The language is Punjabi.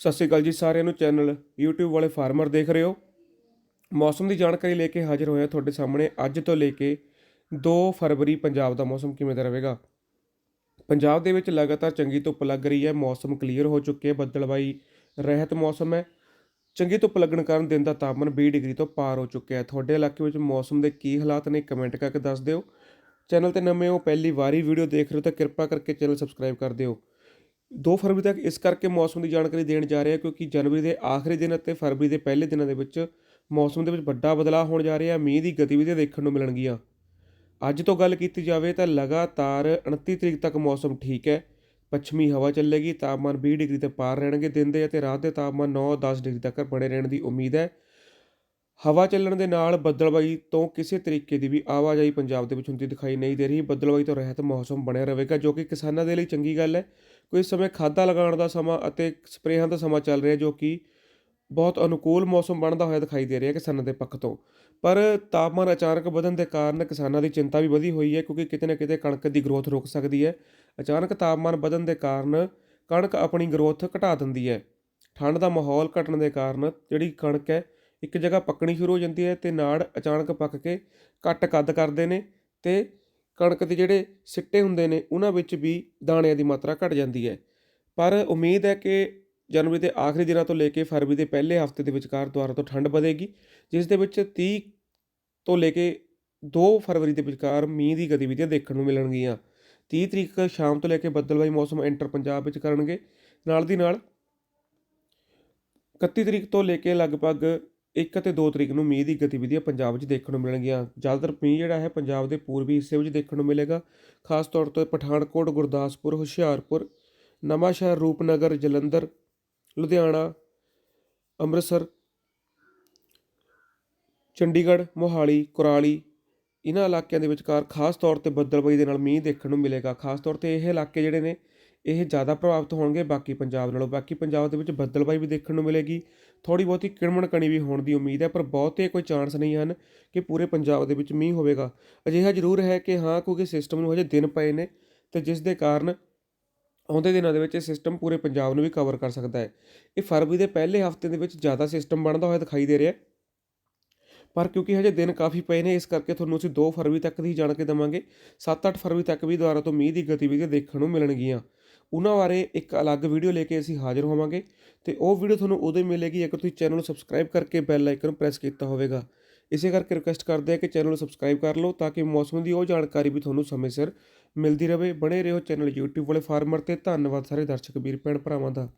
ਸਤਿ ਸ਼੍ਰੀ ਅਕਾਲ ਜੀ ਸਾਰਿਆਂ ਨੂੰ ਚੈਨਲ YouTube ਵਾਲੇ ਫਾਰਮਰ ਦੇਖ ਰਹੇ ਹੋ। ਮੌਸਮ ਦੀ ਜਾਣਕਾਰੀ ਲੈ ਕੇ ਹਾਜ਼ਰ ਹੋਇਆ ਤੁਹਾਡੇ ਸਾਹਮਣੇ ਅੱਜ ਤੋਂ ਲੈ ਕੇ 2 ਫਰਵਰੀ ਪੰਜਾਬ ਦਾ ਮੌਸਮ ਕਿਵੇਂ ਦਾ ਰਹੇਗਾ। ਪੰਜਾਬ ਦੇ ਵਿੱਚ ਲਗਾਤਾਰ ਚੰਗੀ ਧੁੱਪ ਲੱਗ ਰਹੀ ਹੈ, ਮੌਸਮ ਕਲੀਅਰ ਹੋ ਚੁੱਕੇ ਬੱਦਲਬਾਈ ਰਹਿਤ ਮੌਸਮ ਹੈ। ਚੰਗੀ ਧੁੱਪ ਲੱਗਣ ਕਾਰਨ ਦਿਨ ਦਾ ਤਾਪਮਾਨ 20 ਡਿਗਰੀ ਤੋਂ ਪਾਰ ਹੋ ਚੁੱਕਿਆ ਹੈ। ਤੁਹਾਡੇ ਇਲਾਕੇ ਵਿੱਚ ਮੌਸਮ ਦੇ ਕੀ ਹਾਲਾਤ ਨੇ ਕਮੈਂਟ ਕਰਕੇ ਦੱਸ ਦਿਓ। ਚੈਨਲ ਤੇ ਨਵੇਂ ਹੋ, ਪਹਿਲੀ ਵਾਰੀ ਵੀਡੀਓ ਦੇਖ ਰਹੇ ਹੋ ਤਾਂ ਕਿਰਪਾ ਕਰਕੇ ਚੈਨਲ ਸਬਸਕ੍ਰਾਈਬ ਕਰ ਦਿਓ। 2 ਫਰਵਰੀ ਤੱਕ ਇਸ ਕਰਕੇ ਮੌਸਮ ਦੀ ਜਾਣਕਾਰੀ ਦੇਣ ਜਾ ਰਹੇ ਹਾਂ ਕਿਉਂਕਿ ਜਨਵਰੀ ਦੇ ਆਖਰੀ ਦਿਨ ਅਤੇ ਫਰਵਰੀ ਦੇ ਪਹਿਲੇ ਦਿਨਾਂ ਦੇ ਵਿੱਚ ਮੌਸਮ ਦੇ ਵਿੱਚ ਵੱਡਾ ਬਦਲਾਅ ਹੋਣ ਜਾ ਰਿਹਾ, ਮੀਂਹ ਦੀ ਗਤੀਵਿਧੀਆਂ ਦੇਖਣ ਨੂੰ ਮਿਲਣਗੀਆਂ। ਅੱਜ ਤੋਂ ਗੱਲ ਕੀਤੀ ਜਾਵੇ ਤਾਂ ਲਗਾਤਾਰ 29 ਤਰੀਕ ਤੱਕ ਮੌਸਮ ਠੀਕ ਹੈ। ਪੱਛਮੀ ਹਵਾ ਚੱਲੇਗੀ, ਤਾਪਮਾਨ 20 ਡਿਗਰੀ ਤੇ ਪਾਰ ਰਹਿਣਗੇ ਦਿਨ ਦੇ ਅਤੇ ਰਾਤ ਦੇ ਤਾਪਮਾਨ 9-10 ਡਿਗਰੀ ਤੱਕ ਬਣੇ ਰਹਿਣ ਦੀ ਉਮੀਦ ਹੈ। ਹਵਾ ਚੱਲਣ ਦੇ ਨਾਲ ਬੱਦਲਬਾਈ ਤੋਂ ਕਿਸੇ ਤਰੀਕੇ ਦੀ ਵੀ ਆਵਾਜਾਈ ਪੰਜਾਬ ਦੇ ਵਿੱਚ ਹੁੰਦੀ ਦਿਖਾਈ ਨਹੀਂ ਦੇ ਰਹੀ। ਬੱਦਲਬਾਈ ਤੋਂ ਰਹਿਤ ਮੌਸਮ ਬਣਿਆ ਰਹੇਗਾ, ਜੋ ਕਿ ਕਿਸਾਨਾਂ ਦੇ ਲਈ ਚੰਗੀ ਗੱਲ ਹੈ। ਕੋਈ ਇਸ ਸਮੇਂ ਖਾਦਾਂ ਲਗਾਉਣ ਦਾ ਸਮਾਂ ਅਤੇ ਸਪਰੇਹਾਂ ਦਾ ਸਮਾਂ ਚੱਲ ਰਿਹਾ, ਜੋ ਕਿ ਬਹੁਤ ਅਨੁਕੂਲ ਮੌਸਮ ਬਣਦਾ ਹੋਇਆ ਦਿਖਾਈ ਦੇ ਰਿਹਾ ਕਿਸਾਨਾਂ ਦੇ ਪੱਖ ਤੋਂ। ਪਰ ਤਾਪਮਾਨ ਅਚਾਨਕ ਵਧਣ ਦੇ ਕਾਰਨ ਕਿਸਾਨਾਂ ਦੀ ਚਿੰਤਾ ਵੀ ਵਧੀ ਹੋਈ ਹੈ, ਕਿਉਂਕਿ ਕਿਤੇ ਨਾ ਕਿਤੇ ਕਣਕ ਦੀ ਗਰੋਥ ਰੁਕ ਸਕਦੀ ਹੈ। ਅਚਾਨਕ ਤਾਪਮਾਨ ਵਧਣ ਦੇ ਕਾਰਨ ਕਣਕ ਆਪਣੀ ਗਰੋਥ ਘਟਾ ਦਿੰਦੀ ਹੈ। ਠੰਡ ਦਾ ਮਾਹੌਲ ਘਟਣ ਦੇ ਕਾਰਨ ਜਿਹੜੀ ਕਣਕ ਹੈ ਇੱਕ ਜਗ੍ਹਾ ਪੱਕਣੀ ਸ਼ੁਰੂ ਹੋ ਜਾਂਦੀ ਹੈ ਤੇ ਨਾੜ ਅਚਾਨਕ ਪੱਕ ਕੇ ਘੱਟ ਕੱਦ ਕਰਦੇ ਨੇ ਤੇ ਕਣਕ ਦੇ ਜਿਹੜੇ ਸਿੱਟੇ ਹੁੰਦੇ ਨੇ, ਉਹਨਾਂ ਵਿੱਚ ਵੀ ਦਾਣਿਆਂ ਦੀ ਮਾਤਰਾ ਘਟ ਜਾਂਦੀ ਹੈ। ਪਰ ਉਮੀਦ ਹੈ ਕਿ ਜਨਵਰੀ ਦੇ ਆਖਰੀ ਦਿਨਾਂ ਤੋਂ ਲੈ ਕੇ ਫਰਵਰੀ ਦੇ ਪਹਿਲੇ ਹਫ਼ਤੇ ਦੇ ਵਿਚਕਾਰ ਦੁਆਰਾ ਤੋਂ ਠੰਡ ਵਧੇਗੀ, ਜਿਸ ਦੇ ਵਿੱਚ 30 ਤੋਂ ਲੈ ਕੇ 2 ਫਰਵਰੀ ਦੇ ਵਿਚਕਾਰ ਮੀਂਹ ਦੀ ਗਤੀਵਿਧੀਆਂ ਦੇਖਣ ਨੂੰ ਮਿਲਣਗੀਆਂ। 30 ਤਰੀਕ ਸ਼ਾਮ ਤੋਂ ਲੈ ਕੇ ਬੱਦਲਬਾਈ ਮੌਸਮ ਐਂਟਰ ਪੰਜਾਬ ਵਿੱਚ ਕਰਨਗੇ। ਨਾਲ ਦੀ ਨਾਲ 31 ਤਰੀਕ ਤੋਂ ਲੈ ਕੇ ਲਗਭਗ 1 ਅਤੇ 2 ਤਰੀਕ ਨੂੰ ਮੀਂਹ ਦੀ ਗਤੀਵਿਧੀਆਂ ਪੰਜਾਬ ਵਿੱਚ ਦੇਖਣ ਨੂੰ ਮਿਲਣਗੀਆਂ। ਜ਼ਿਆਦਾਤਰ ਮੀਂਹ ਜਿਹੜਾ ਹੈ ਪੰਜਾਬ ਦੇ ਪੂਰਬੀ ਹਿੱਸੇ ਵਿੱਚ ਦੇਖਣ ਨੂੰ ਮਿਲੇਗਾ। ਖਾਸ ਤੌਰ ਤੇ ਪਠਾਨਕੋਟ, ਗੁਰਦਾਸਪੁਰ, ਹੁਸ਼ਿਆਰਪੁਰ ਨਵਾਂਸ਼ਹਿਰ ਰੂਪਨਗਰ, ਜਲੰਧਰ, ਲੁਧਿਆਣਾ, ਅੰਮ੍ਰਿਤਸਰ, ਚੰਡੀਗੜ੍ਹ, ਮੋਹਾਲੀ, ਕੁਰਾਲੀ ਇਹਨਾਂ ਇਲਾਕਿਆਂ ਦੇ ਵਿਚਕਾਰ ਖਾਸ ਤੌਰ ਤੇ ਬੱਦਲਬਾਈ ਦੇ ਨਾਲ ਮੀਂਹ ਦੇਖਣ ਨੂੰ ਮਿਲੇਗਾ। ਖਾਸ ਤੌਰ ਤੇ ਇਹ ਇਲਾਕੇ ਜਿਹੜੇ ਨੇ ਇਹ ਜ਼ਿਆਦਾ ਪ੍ਰਭਾਵਿਤ ਹੋਣਗੇ ਬਾਕੀ ਪੰਜਾਬ ਨਾਲੋਂ। ਬਾਕੀ ਪੰਜਾਬ ਦੇ ਵਿੱਚ ਬੱਦਲਬਾਈ ਵੀ ਦੇਖਣ ਨੂੰ ਮਿਲੇਗੀ। ਥੋੜੀ ਬਹੁਤੀ ਕਿਣਮਣ ਕਣੀ ਵੀ ਹੋਣ ਦੀ ਉਮੀਦ ਹੈ, ਪਰ ਬਹੁਤੇ ਕੋਈ ਚਾਂਸ ਨਹੀਂ ਹਨ ਕਿ ਪੂਰੇ ਪੰਜਾਬ ਦੇ ਵਿੱਚ ਮੀਂਹ ਹੋਵੇਗਾ। ਅਜਿਹਾ ਜ਼ਰੂਰ ਹੈ ਕਿ ਹਾਂ, ਕਿਉਂਕਿ ਸਿਸਟਮ ਨੂੰ ਹਜੇ ਦਿਨ ਪਏ ਨੇ ਤੇ ਜਿਸ ਦੇ ਕਾਰਨ ਆਉਂਦੇ ਦਿਨਾਂ ਦੇ ਵਿੱਚ ਇਹ ਸਿਸਟਮ ਪੂਰੇ ਪੰਜਾਬ ਨੂੰ ਵੀ ਕਵਰ ਕਰ ਸਕਦਾ ਹੈ। ਇਹ ਫਰਵਰੀ ਦੇ ਪਹਿਲੇ ਹਫ਼ਤੇ ਦੇ ਵਿੱਚ ਜ਼ਿਆਦਾ ਸਿਸਟਮ ਬਣਦਾ ਹੋਇਆ ਦਿਖਾਈ ਦੇ ਰਿਹਾ ਹੈ। ਪਰ ਕਿਉਂਕਿ ਹਜੇ ਦਿਨ ਕਾਫੀ ਪਏ ਨੇ, ਇਸ ਕਰਕੇ ਤੁਹਾਨੂੰ ਅਸੀਂ 2 ਫਰਵਰੀ ਤੱਕ ਦੀ ਜਾਣ ਕੇ ਦੇਵਾਂਗੇ। 7-8 ਫਰਵਰੀ ਤੱਕ ਵੀ ਦੁਆਰਾ ਤੋਂ ਮੀਂਹ ਦੀ ਗਤੀਵਿਧੀਆਂ ਦੇਖਣ ਨੂੰ ਮਿਲਣਗੀਆਂ। ਉਹਨਾਂ ਬਾਰੇ ਇੱਕ ਅਲੱਗ ਵੀਡੀਓ ਲੈ ਕੇ ਅਸੀਂ ਹਾਜ਼ਰ ਹੋਵਾਂਗੇ ਤੇ ਉਹ ਵੀਡੀਓ ਤੁਹਾਨੂੰ ਉਦੋਂ ਹੀ ਮਿਲੇਗੀ ਜੇਕਰ ਤੁਸੀਂ ਚੈਨਲ ਨੂੰ ਸਬਸਕ੍ਰਾਈਬ ਕਰਕੇ ਬੈਲ ਆਈਕਨ ਪ੍ਰੈਸ ਕੀਤਾ ਹੋਵੇਗਾ। ਇਸੇ ਕਰਕੇ ਰਿਕੁਐਸਟ ਕਰਦੇ ਹਾਂ ਕਿ ਚੈਨਲ ਨੂੰ ਸਬਸਕ੍ਰਾਈਬ ਕਰ ਲਓ ਤਾਂ ਕਿ ਮੌਸਮ ਦੀ ਉਹ ਜਾਣਕਾਰੀ ਵੀ ਤੁਹਾਨੂੰ ਸਮੇਂ ਸਿਰ ਮਿਲਦੀ ਰਹੇ। ਬਣੇ ਰਹੋ ਚੈਨਲ YouTube ਵਾਲੇ ਫਾਰਮਰ ਤੇ। ਧੰਨਵਾਦ ਸਾਰੇ ਦਰਸ਼ਕ, ਵੀਰ, ਭੈਣ ਭਰਾਵਾਂ ਦਾ।